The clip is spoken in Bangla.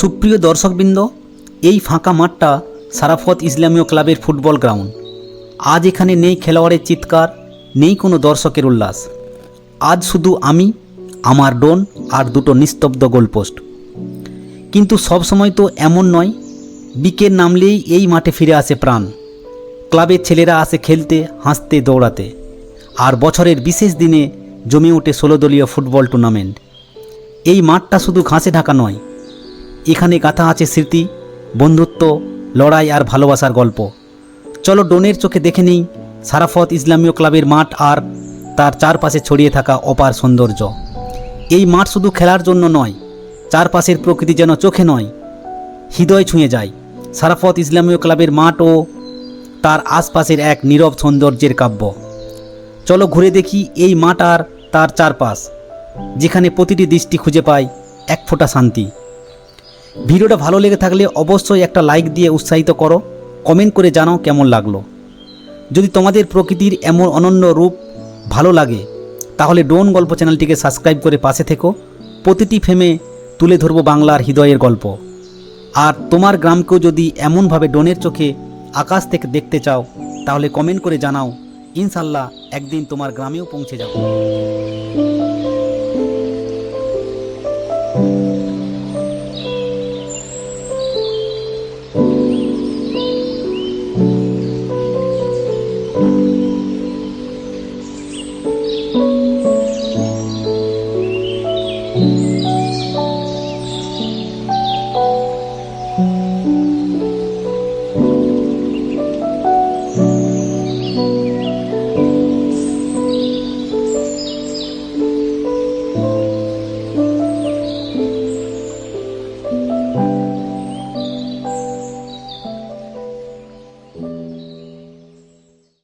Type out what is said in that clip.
সুপ্রিয় দর্শকবৃন্দ, এই ফাঁকা মাঠটা সারাফত ইসলামীয় ক্লাবের ফুটবল গ্রাউন্ড। আজ এখানে নেই খেলোয়াড়ের চিৎকার, নেই কোনো দর্শকের উল্লাস। আজ শুধু আমি, আমার ডোন আর দুটো নিস্তব্ধ গোলপোস্ট। কিন্তু সব সময় তো এমন নয়, বিকেল নামলেই এই মাঠে ফিরে আসে প্রাণ। ক্লাবের ছেলেরা আসে খেলতে, হাসতে, দৌড়াতে। আর বছরের বিশেষ দিনে জমে ওঠে ষোলো দলীয় ফুটবল টুর্নামেন্ট। এই মাঠটা শুধু ঘাসে ঢাকা নয় এখানে গাথা আছে স্মৃতি, বন্ধুত্ব, লড়াই আর ভালোবাসার গল্প। চলো ডোনের চোখে দেখে নিই সারাফত ইসলামীয় ক্লাবের মাঠ আর তার চারপাশে ছড়িয়ে থাকা অপার সৌন্দর্য। এই মাঠ শুধু খেলার জন্য নয়, চারপাশের প্রকৃতি যেন চোখে নয়, হৃদয় ছুঁয়ে যায়। সারাফত ইসলামীয় ক্লাবের মাঠ ও তার আশপাশের এক নীরব সৌন্দর্যের কাব্য। চলো ঘুরে দেখি এই মাঠ আর তার চারপাশ, যেখানে প্রতিটি দৃষ্টি খুঁজে পায় এক ফোঁটা শান্তি। ভিডিওটা ভালো লেগে থাকলে অবশ্যই একটা লাইক দিয়ে উৎসাহিত করো, কমেন্ট করে জানাও কেমন লাগল। যদি তোমাদের প্রকৃতির এমন অনন্য রূপ ভালো লাগে, তাহলে ডোন গল্প চ্যানেলটিকে সাবস্ক্রাইব করে পাশে থেকো। প্রতিটি ফেমে তুলে ধরব বাংলার হৃদয়ের গল্প। আর তোমার গ্রামকেও যদি এমনভাবে ডোনের চোখে আকাশ থেকে দেখতে চাও, তাহলে কমেন্ট করে জানাও। ইনশাল্লাহ একদিন তোমার গ্রামেও পৌঁছে যাব।